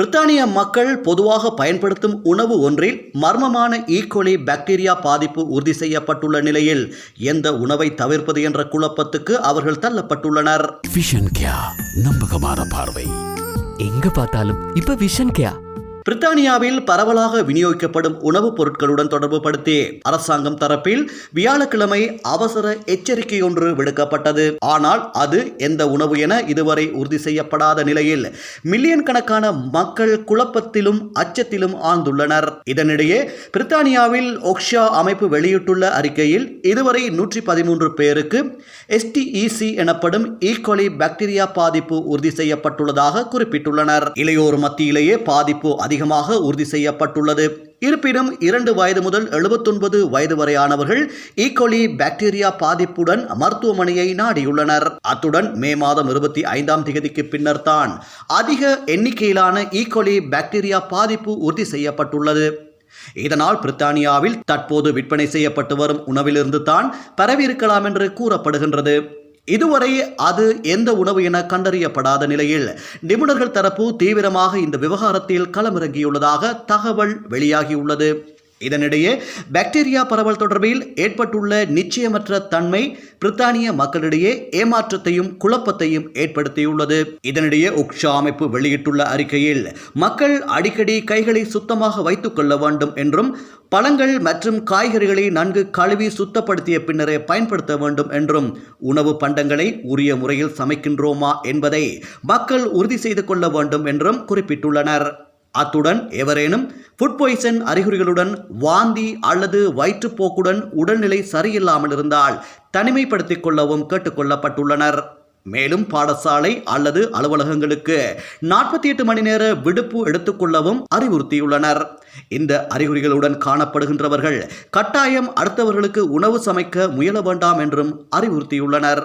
பிரித்தானிய மக்கள் பொதுவாக பயன்படுத்தும் உணவு ஒன்றில் மர்மமான e. ஈக்கோலி பாக்டீரியா பாதிப்பு உறுதி செய்யப்பட்டுள்ள நிலையில் எந்த உணவை தவிர்ப்பது என்ற குழப்பத்துக்கு அவர்கள் தள்ளப்பட்டுள்ளனர். விஷன் கியா நம்பகமான பார்வை. எங்க பார்த்தாலும் இப்ப விஷன் கேயா பிரித்தானியாவில் பரவலாக விநியோகிக்கப்படும் உணவுப் பொருட்களுடன் தொடர்பு படுத்தி அரசாங்கம் தரப்பில் வியாழக்கிழமை அவசர எச்சரிக்கை ஒன்று விடுக்கப்பட்டது. ஆனால் அது எந்த உணவு என இதுவரை உறுதி செய்யப்படாத நிலையில் மில்லியன் கணக்கான மக்கள் குழப்பத்திலும் அச்சத்திலும் ஆழ்ந்துள்ளனர். இதனிடையே பிரித்தானியாவில் ஒக்ஷா அமைப்பு வெளியிட்டுள்ள அறிக்கையில் இதுவரை நூற்றி பதிமூன்று பேருக்கு எஸ்டிஇசி எனப்படும் e. ஈகோலி பாக்டீரியா பாதிப்பு உறுதி செய்யப்பட்டுள்ளதாக குறிப்பிட்டுள்ளனர். இளையோர் மத்தியிலேயே பாதிப்பு அதிகமாக உறுதி செய்யப்பட்டுள்ளது. இருப்பினும் இரண்டு வயது முதல் எழுபத்தொன்பது வயது வரையானவர்கள் e. ஈகோலி பாக்டீரியா பாதிப்புடன் மருத்துவமனையை நாடியுள்ளனர். அத்துடன் மே மாதம் இருபத்தி ஐந்தாம் தேதிக்கு பின்னர் தான் அதிக எண்ணிக்கையிலான e. ஈகோலி பாக்டீரியா பாதிப்பு உறுதி செய்யப்பட்டுள்ளது. இதனால் பிரித்தானியாவில் தற்போது விற்பனை செய்யப்பட்டு வரும் உணவிலிருந்து தான் பரவியிருக்கலாம் என்று கூறப்படுகின்றது. இதுவரை அது எந்த உணவு என கண்டறியப்படாத நிலையில் நிபுணர்கள் தரப்பு தீவிரமாக இந்த விவகாரத்தில் களமிறங்கியுள்ளதாக தகவல் வெளியாகியுள்ளது. இதனிடையே பாக்டீரியா பரவல் தொடர்பில் ஏற்பட்டுள்ள நிச்சயமற்ற தன்மை பிரித்தானிய மக்களிடையே ஏமாற்றத்தையும் குழப்பத்தையும் ஏற்படுத்தியுள்ளது. இதனிடையே உக்ஷா அமைப்பு வெளியிட்டுள்ள அறிக்கையில் மக்கள் அடிக்கடி கைகளை சுத்தமாக வைத்துக் கொள்ள வேண்டும் என்றும் பழங்கள் மற்றும் காய்கறிகளை நன்கு கழுவி சுத்தப்படுத்திய பின்னரே பயன்படுத்த வேண்டும் என்றும் உணவு பண்டங்களை உரிய முறையில் சமைக்கின்றோமா என்பதை மக்கள் உறுதி செய்து கொள்ள வேண்டும் என்றும் குறிப்பிட்டுள்ளனர். அத்துடன் எவரேனும் ஃபுட் பாய்சன் அறிகுறிகளுடன் வாந்தி அல்லது வயிற்றுப்போக்குடன் உடல்நிலை சரியில்லாமல் இருந்தால் தனிமைப்படுத்திக் கொள்ளவும் கேட்டுக்கொள்ளப்பட்டுள்ளனர். மேலும் பாடசாலை அல்லது அலுவலகங்களுக்கு நாற்பத்தி எட்டு மணி நேர விடுப்பு எடுத்துக்கொள்ளவும் அறிவுறுத்தியுள்ளனர். இந்த அறிகுறிகளுடன் காணப்படுகின்றவர்கள் கட்டாயம் அடுத்தவர்களுக்கு உணவு சமைக்க முயல வேண்டாம் என்றும் அறிவுறுத்தியுள்ளனர்.